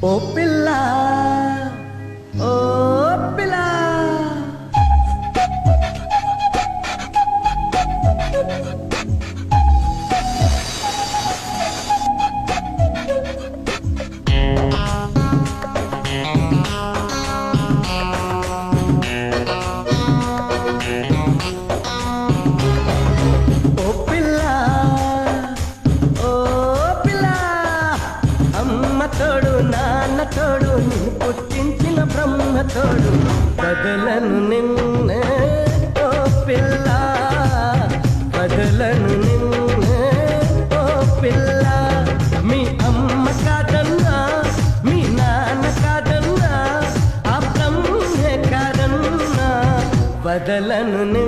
Oh, Pilar. తోడు కదలను నిన్నే ఓ పిల్ల. కదలను నిన్నే ఓ పిల్ల. మీ అమ్మ కాదన్నా మీ నాన్న కాదన్నా ఆ బ్రహ్మే కాదన్నా. బదలను నిన్నే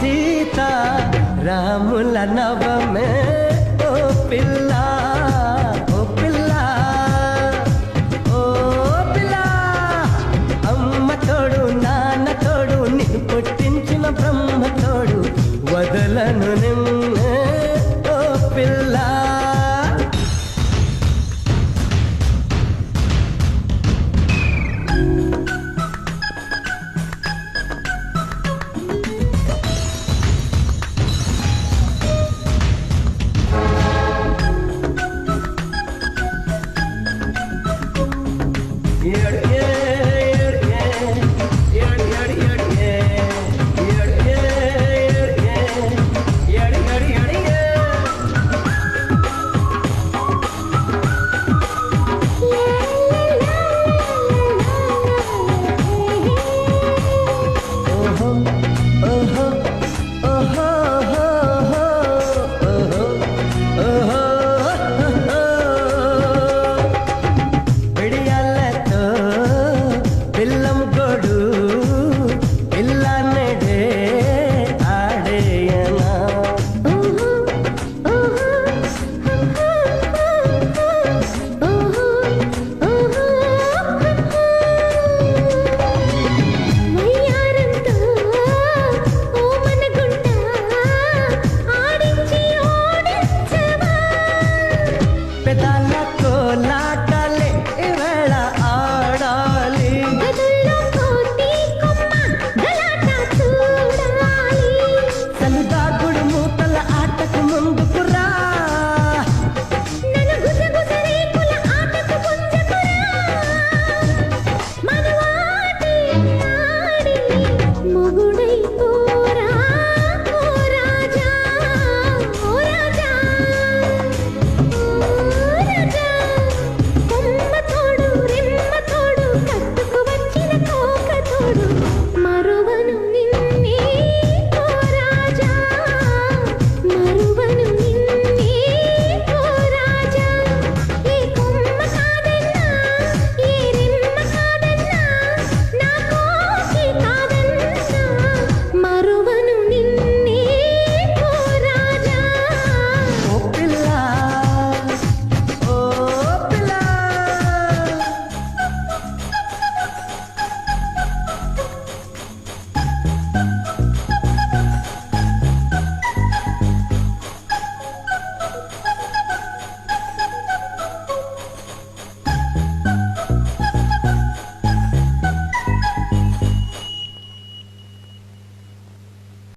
సీత రాముల నవమే ఓ పిల్లా. পেতালা তোলা